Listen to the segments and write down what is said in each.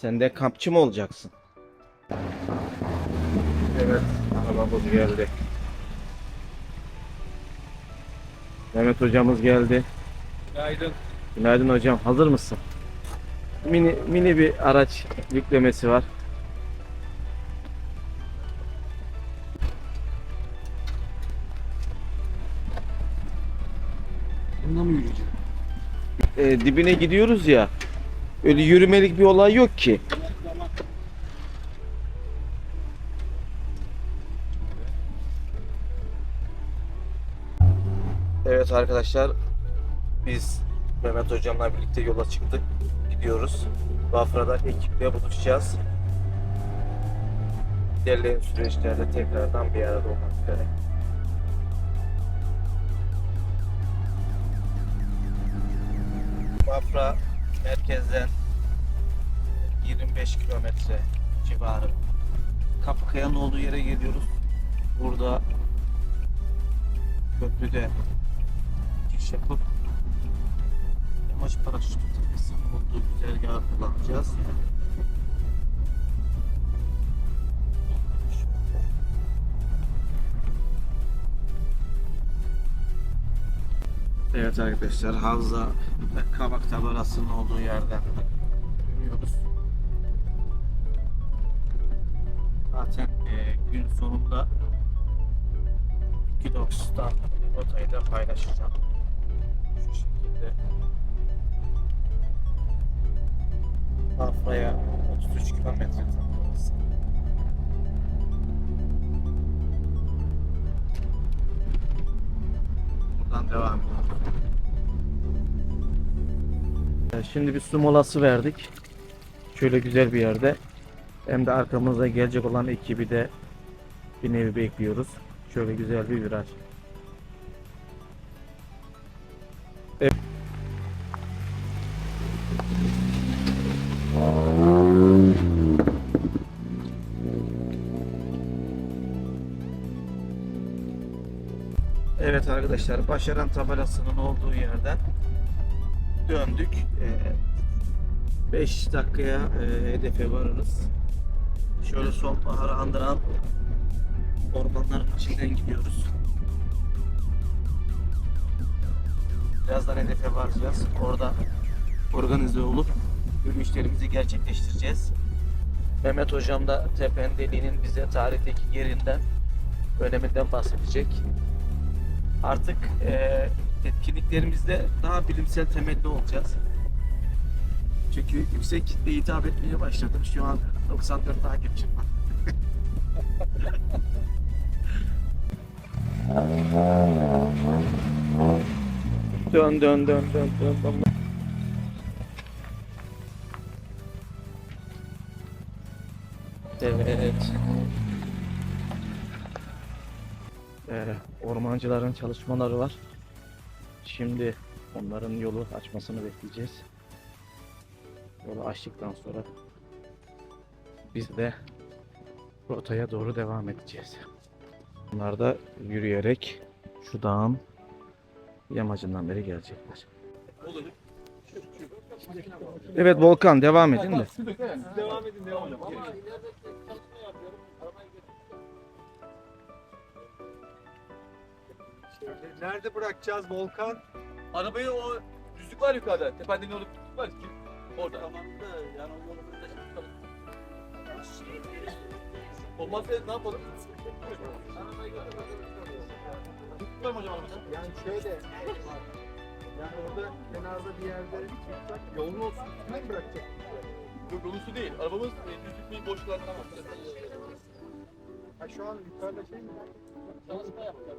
Sen de kampçı mı olacaksın? Evet, arabamız geldi. Mehmet hocamız geldi. Günaydın. Günaydın hocam, hazır mısın? Mini mini bir araç yüklemesi var. Bununla mı yürüyeceğim? Ee, dibine gidiyoruz ya. Öyle yürümelik bir olay yok ki. Evet arkadaşlar biz Mehmet hocamla birlikte yola çıktık. Gidiyoruz. Bafra'da ekiple buluşacağız. İlerleyen süreçlerde tekrardan bir arada olmak üzere. Bafra merkezden 25 kilometre civarı. Kapıkaya'nın olduğu yere geliyoruz. Burada köprüde giriş yapıp yamaç paraşütü tepesinin olduğu güzergahı kullanacağız. Evet arkadaşlar Havza Kabak tabelasının olduğu yerden yürüyoruz. Zaten e, gün sonunda Gidox'tan rotayı da paylaşacağım. Şu şekilde Afra'ya 33 kilometre tanıyoruz. Buradan devam Şimdi bir su molası verdik. Şöyle güzel bir yerde. Hem de arkamızda gelecek olan ekibi de bir nevi bekliyoruz. Şöyle güzel bir viraj. Arkadaşlar başaran tabelasının olduğu yerden döndük. 5 dakikaya e, hedefe varırız. Şöyle sonbaharı andıran ormanların içinden gidiyoruz. Birazdan hedefe varacağız. Orada organize olup yürüyüşlerimizi gerçekleştireceğiz. Mehmet hocam da tepen deliğinin bize tarihteki yerinden, öneminden bahsedecek. Artık e, etkinliklerimizde daha bilimsel temelli olacağız. Çünkü yüksek kitleye hitap etmeye başladım. Şu an 94 takipçim var. dön dön dön dön dön dön. Evet. Ee, ormancıların çalışmaları var. Şimdi onların yolu açmasını bekleyeceğiz. Yolu açtıktan sonra biz de rotaya doğru devam edeceğiz. Bunlar da yürüyerek şu dağın yamacından beri gelecekler. Evet Volkan devam edin de. Devam edin devam edin. Nerede bırakacağız Volkan? Arabayı o düzlük var yukarıda. Tependen yolu düzlük var ki. Orada. Tamam da yani o yolumuzda Olmazsa ne yapalım? Tutmayayım hocam arabayı. Yani şöyle yani orada kenarda bir yerde tutsak yolun olsun mi bırakacak? Yok yolun üstü değil. Arabamız e, düzlük bir boşluğa tamam. Ha şu an yukarıda şey mi var? Çalışma yapacağız.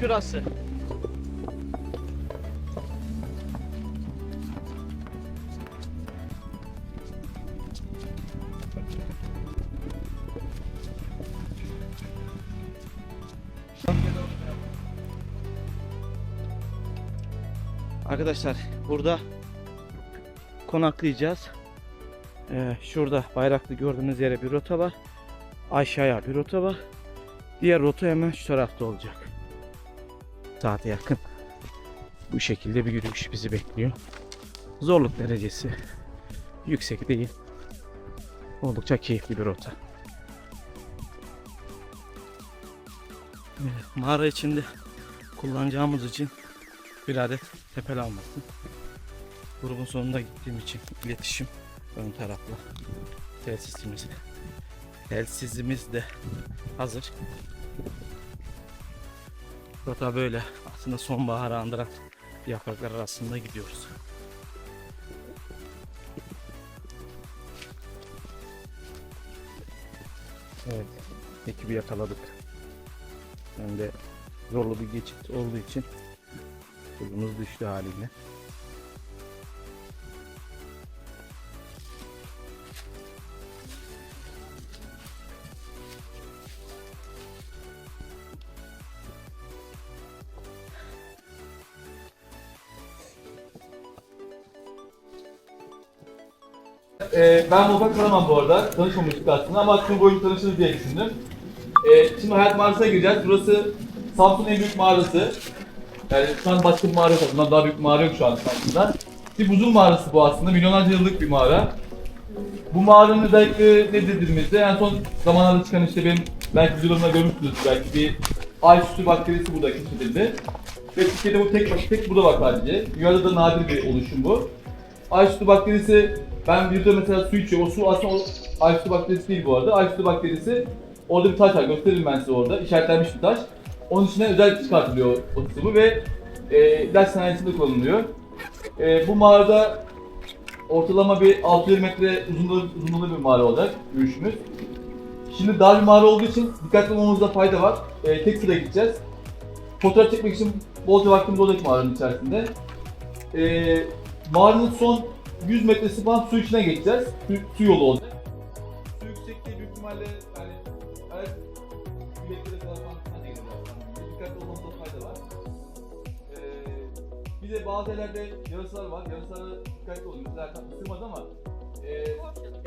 Şurası. Arkadaşlar burada konaklayacağız. Ee, şurada bayraklı gördüğünüz yere bir rota var. Aşağıya bir rota var. Diğer rota hemen şu tarafta olacak. Saate yakın. Bu şekilde bir yürüyüş bizi bekliyor. Zorluk derecesi yüksek değil. Oldukça keyifli bir rota. Evet, mağara içinde kullanacağımız için bir adet tepel almıştım. Grubun sonunda gittiğim için iletişim ön tarafla telsizimiz telsizimiz de hazır. Rota böyle aslında sonbaharı andıran yapraklar arasında gidiyoruz. Evet, ekibi yakaladık. Hem de zorlu bir geçit olduğu için Hızımız düştü haliyle. Ee, ben Volkan Karaman bu arada. Tanışmamıştık aslında ama tüm boyunca tanışırız diye düşündüm. Ee, şimdi Hayat Mağarası'na gireceğiz. Burası Samsun'un en büyük mağarası. Yani şu an başka bir mağara yok. Bundan daha büyük bir mağara yok şu an Samsun'da. Bir buzul mağarası bu aslında. Milyonlarca yıllık bir mağara. Bu mağaranın özellikle nedir dediğimizde en son zamanlarda çıkan işte benim belki videolarımda görmüşsünüz belki bir ay sütü bakterisi burada keşfedildi. Ve Türkiye'de bu tek, tek burada var sadece. Dünyada da nadir bir oluşum bu. Ay sütü bakterisi ben bir de mesela su içiyorum. O su aslında sütü bakterisi değil bu arada. Ay sütü bakterisi orada bir taş var. Gösteririm ben size orada. İşaretlenmiş bir taş. Onun içine özel çıkartılıyor o sıvı ve e, ilaç sanayisinde kullanılıyor. E, bu mağarada ortalama bir 6 metre uzunluğu, uzunluğu bir mağara olacak yürüyüşümüz. Şimdi dar bir mağara olduğu için dikkatli olmamızda fayda var. E, tek sıra gideceğiz. Fotoğraf çekmek için bolca vaktimiz olacak mağaranın içerisinde. E, mağaranın son 100 metresi falan su içine geçeceğiz. Su, su yolu olacak. Su yüksekliği büyük ihtimalle yani ayak bileklere kadar falan gelir zaten. Dikkatli olmamızda fayda var. Ee, bir de bazı yerlerde yarasalar var. Yarasalara dikkatli olun. Mesela ısırmaz ama e,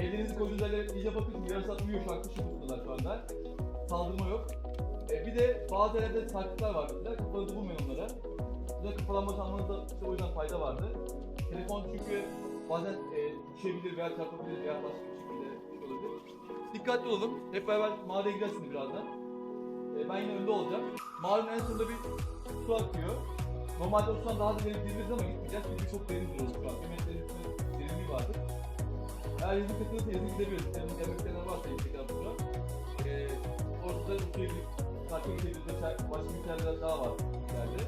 ellerinizi koyduğunuz yerlere iyice bakın. Yarasa uyuyor şu an kışın buradalar şu anda. Saldırma yok. E, bir de bazı yerlerde sarkıtlar var mesela. Kafanızı bulmayın onlara. Güzel kafalanması almanızda işte o yüzden fayda vardı. Telefon çünkü bazen e, düşebilir veya çarpabilir veya başka bir şekilde olabilir. Dikkatli olalım. Hep beraber mağaraya gireceğiz şimdi birazdan. E, ben yine önde olacağım. Mağaranın en sonunda bir su akıyor. Normalde o sudan daha da derin gireriz ama gitmeyeceğiz çünkü çok derin duruyoruz şu an. Bir metrenin üstünde derinliği vardır. Eğer yazın katılırsa yazın gidebiliriz. Gelmek isteyenler varsa tekrar burada. E, orada da suya girip farklı bir şekilde başka bir yerler daha var ileride.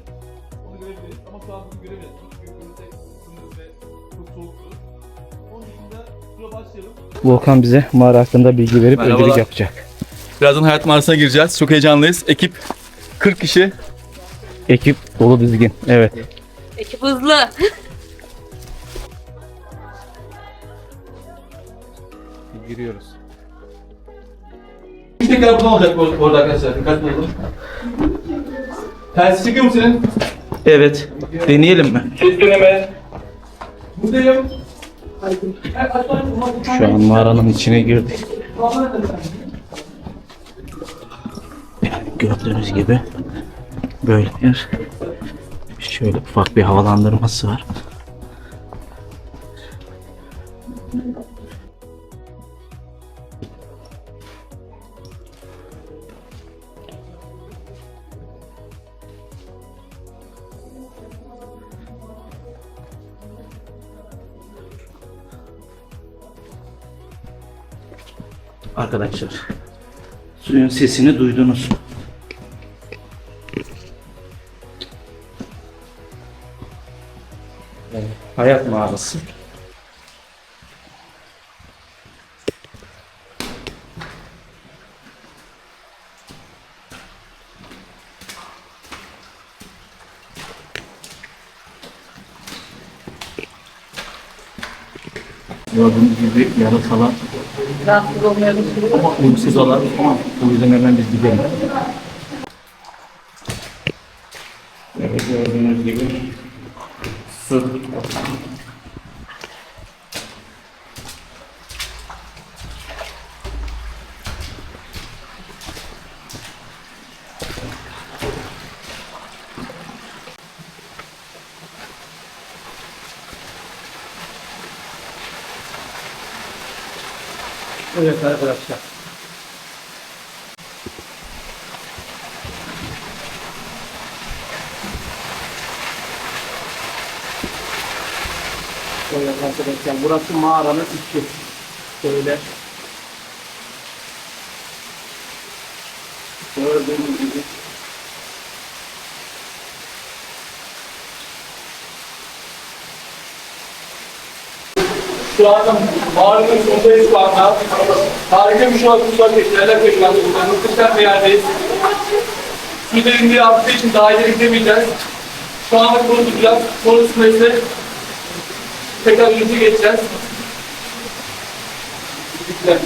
Onu görebiliriz ama şu an bunu göremeyiz. Çünkü görürsek Volkan bize mağara hakkında bilgi verip Merhabalar. yapacak. Birazdan Hayat Mağarası'na gireceğiz. Çok heyecanlıyız. Ekip 40 kişi. Ekip dolu dizgin. Evet. Ekip hızlı. Giriyoruz. Tekrar buradan olacak bu arada arkadaşlar. Dikkatli olun. Telsiz çekiyor mu senin? Evet. Deneyelim mi? Ses deneme. Şu an mağaranın içine girdik. Gördüğünüz gibi böyle bir şöyle ufak bir havalandırması var. arkadaşlar. Suyun sesini duydunuz. Hayat mağarası. Gördüğünüz gibi yarı kalan Rahatsız olmayalım. ama uykusuz olan o yüzden hemen biz gidelim. Evet gördüğünüz gibi su. Evet arkadaşlar. Evet arkadaşlar burası mağaranın içi. Şöyle. Gördüğünüz gibi. Şu anda mağaranın sonundayız şu anda. Harika bir şu an kuşlar geçlerler koşuyor. Muhteşem bir yerdeyiz. Su derinliği için daha ileri gidemeyeceğiz. Şu anda kolu tutacağız. Kolu tutmayı tekrar önümüze geçeceğiz. Güzel.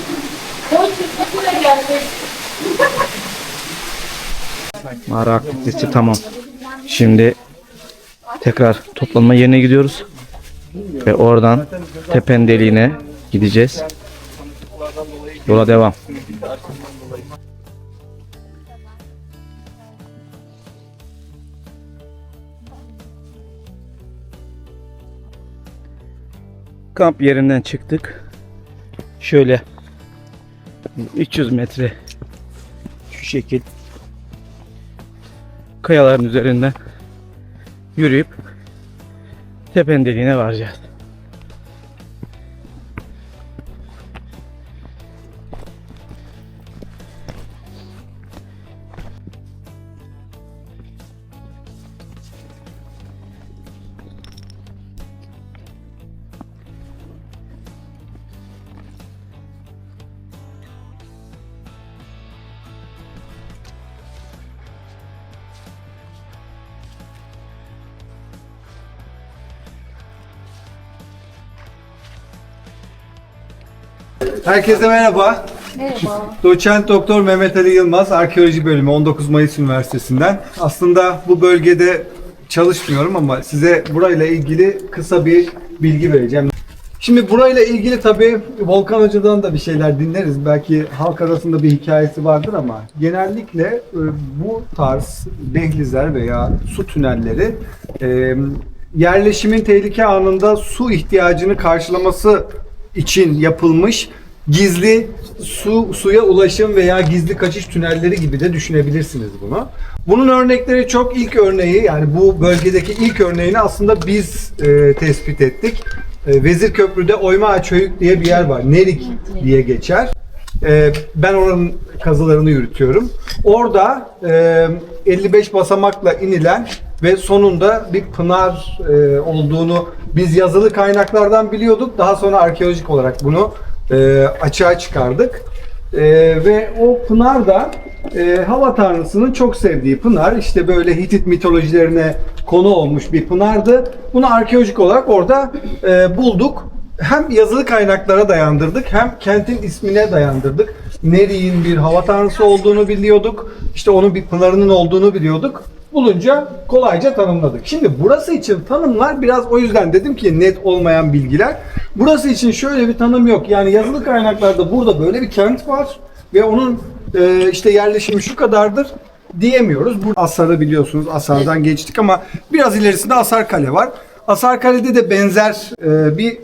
Mağara aktivitesi tamam. Şimdi tekrar toplanma yerine gidiyoruz. Ve oradan tepen deliğine gideceğiz. Yola devam. Kamp yerinden çıktık. Şöyle 300 metre şu şekil kayaların üzerinden yürüyüp tepen deliğine varacağız. Herkese merhaba. Merhaba. Doçent Doktor Mehmet Ali Yılmaz, Arkeoloji Bölümü 19 Mayıs Üniversitesi'nden. Aslında bu bölgede çalışmıyorum ama size burayla ilgili kısa bir bilgi vereceğim. Şimdi burayla ilgili tabii Volkan Hoca'dan da bir şeyler dinleriz. Belki halk arasında bir hikayesi vardır ama genellikle e, bu tarz dehlizler veya su tünelleri e, yerleşimin tehlike anında su ihtiyacını karşılaması için yapılmış gizli su suya ulaşım veya gizli kaçış tünelleri gibi de düşünebilirsiniz bunu. Bunun örnekleri çok ilk örneği yani bu bölgedeki ilk örneğini aslında biz e, tespit ettik. E, Vezir Köprü'de Oyma Açöyük diye bir yer var. Nerik diye geçer. E, ben oranın kazılarını yürütüyorum. Orada e, 55 basamakla inilen ve sonunda bir pınar e, olduğunu biz yazılı kaynaklardan biliyorduk. Daha sonra arkeolojik olarak bunu e, açığa çıkardık. E, ve o pınar da e, hava tanrısının çok sevdiği pınar. İşte böyle Hitit mitolojilerine konu olmuş bir pınardı. Bunu arkeolojik olarak orada e, bulduk. Hem yazılı kaynaklara dayandırdık hem kentin ismine dayandırdık. Nerik'in bir hava tanrısı olduğunu biliyorduk. İşte onun bir pınarının olduğunu biliyorduk. Bulunca kolayca tanımladık. Şimdi burası için tanımlar biraz o yüzden dedim ki net olmayan bilgiler. Burası için şöyle bir tanım yok. Yani yazılı kaynaklarda burada böyle bir kent var ve onun e, işte yerleşimi şu kadardır diyemiyoruz. Bu Asar'ı biliyorsunuz. Asar'dan geçtik ama biraz ilerisinde Asar Kale var. Asar Kale'de de benzer e, bir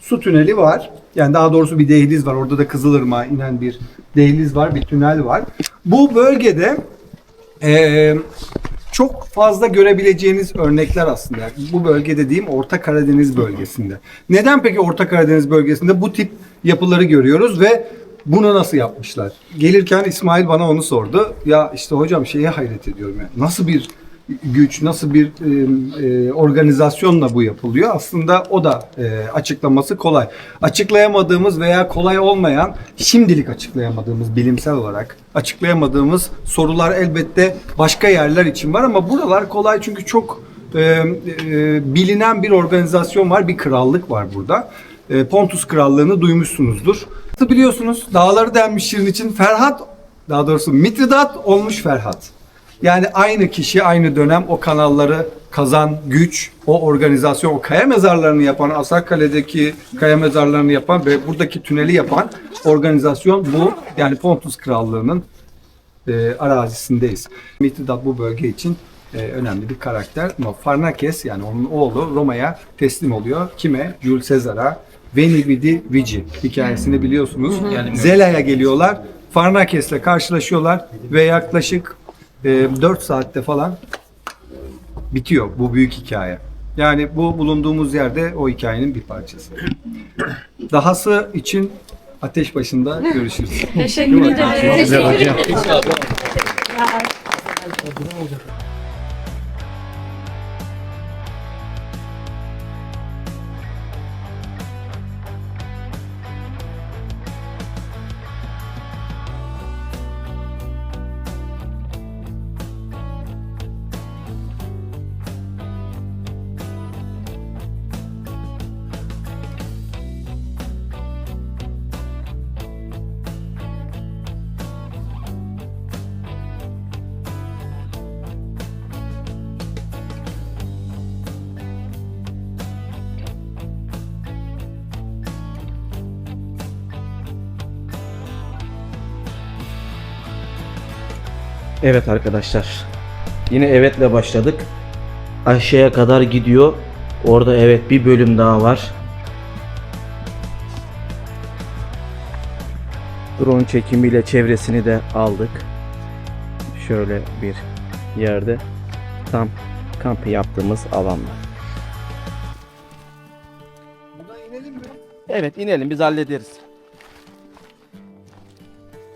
su tüneli var. Yani daha doğrusu bir dehliz var. Orada da Kızılırmak'a inen bir dehliz var, bir tünel var. Bu bölgede e, çok fazla görebileceğiniz örnekler aslında. Bu bölge dediğim Orta Karadeniz bölgesinde. Neden peki Orta Karadeniz bölgesinde bu tip yapıları görüyoruz ve bunu nasıl yapmışlar? Gelirken İsmail bana onu sordu. Ya işte hocam şeye hayret ediyorum ya. Nasıl bir güç, nasıl bir e, organizasyonla bu yapılıyor? Aslında o da e, açıklaması kolay. Açıklayamadığımız veya kolay olmayan, şimdilik açıklayamadığımız bilimsel olarak açıklayamadığımız sorular elbette başka yerler için var ama buralar kolay çünkü çok e, e, bilinen bir organizasyon var, bir krallık var burada. E, Pontus Krallığı'nı duymuşsunuzdur. Biliyorsunuz dağları şirin için Ferhat, daha doğrusu Mitridat olmuş Ferhat. Yani aynı kişi aynı dönem o kanalları kazan güç, o organizasyon, o kaya mezarlarını yapan, Asakkale'deki kaya mezarlarını yapan ve buradaki tüneli yapan organizasyon bu. Yani Pontus Krallığı'nın e, arazisindeyiz. Mithridat bu bölge için e, önemli bir karakter. Ama Farnakes yani onun oğlu Roma'ya teslim oluyor. Kime? Jules Caesar'a. Veni Vidi Vici hikayesini biliyorsunuz. Zela'ya geliyorlar. Farnakes'le karşılaşıyorlar ve yaklaşık 4 saatte falan bitiyor bu büyük hikaye. Yani bu bulunduğumuz yerde o hikayenin bir parçası. Dahası için ateş başında görüşürüz. Teşekkür ederim. Teşekkür ederim. Evet arkadaşlar. Yine evetle başladık. Aşağıya kadar gidiyor. Orada evet bir bölüm daha var. Drone çekimiyle çevresini de aldık. Şöyle bir yerde tam kamp yaptığımız alanda. Evet inelim biz hallederiz.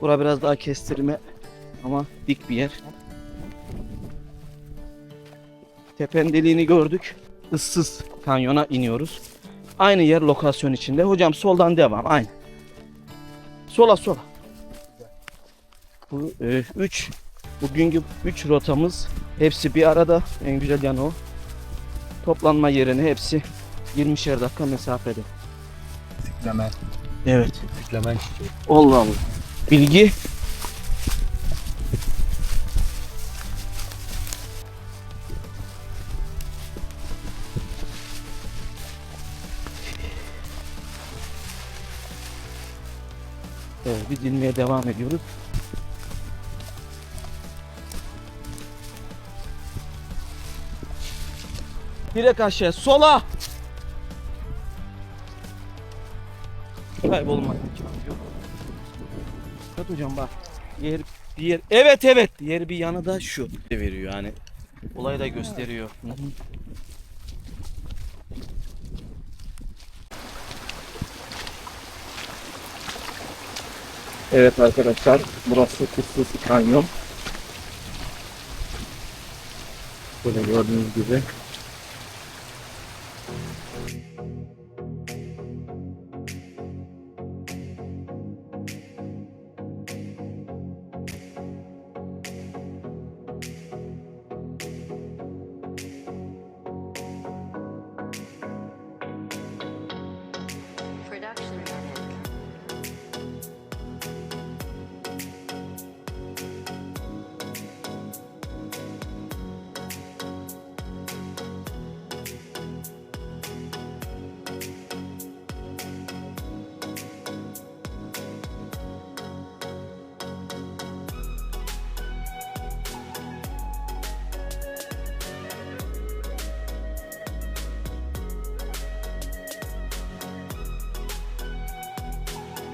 Bura biraz daha kestirme ama dik bir yer. Tepenin deliğini gördük. Issız kanyona iniyoruz. Aynı yer lokasyon içinde. Hocam soldan devam. Aynı. Sola sola. Bu 3 bugünkü 3 rotamız hepsi bir arada. En güzel yanı o. Toplanma yerine hepsi 20'şer dakika mesafede. Tıkleme, Evet. çiçeği. Allah Allah. Bilgi biz inmeye devam ediyoruz. Direkt aşağı, sola. Kaybolmak imkanı yok. Evet hocam bak. Diğer, diğer, evet evet. Diğer bir yanı da şu. Veriyor yani. Olayı da gösteriyor. Hı hı. Evet arkadaşlar burası Kıssız Kanyon. Böyle gördüğünüz gibi.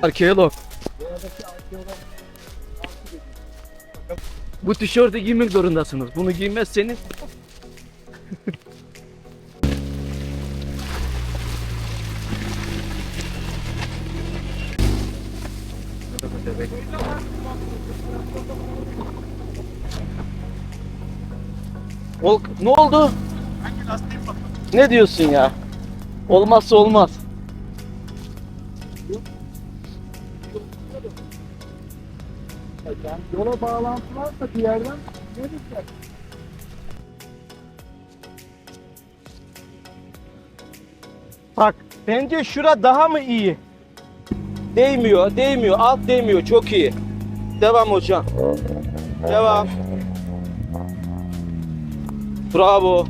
Arkeolog. Bu tişörtü giymek zorundasınız. Bunu giymezseniz Ol, ne oldu? Ne diyorsun ya? Olmazsa olmaz. Yola bağlantı varsa bir yerden Bak bence şura daha mı iyi? Değmiyor, değmiyor, alt değmiyor. Çok iyi. Devam hocam. Devam. Bravo.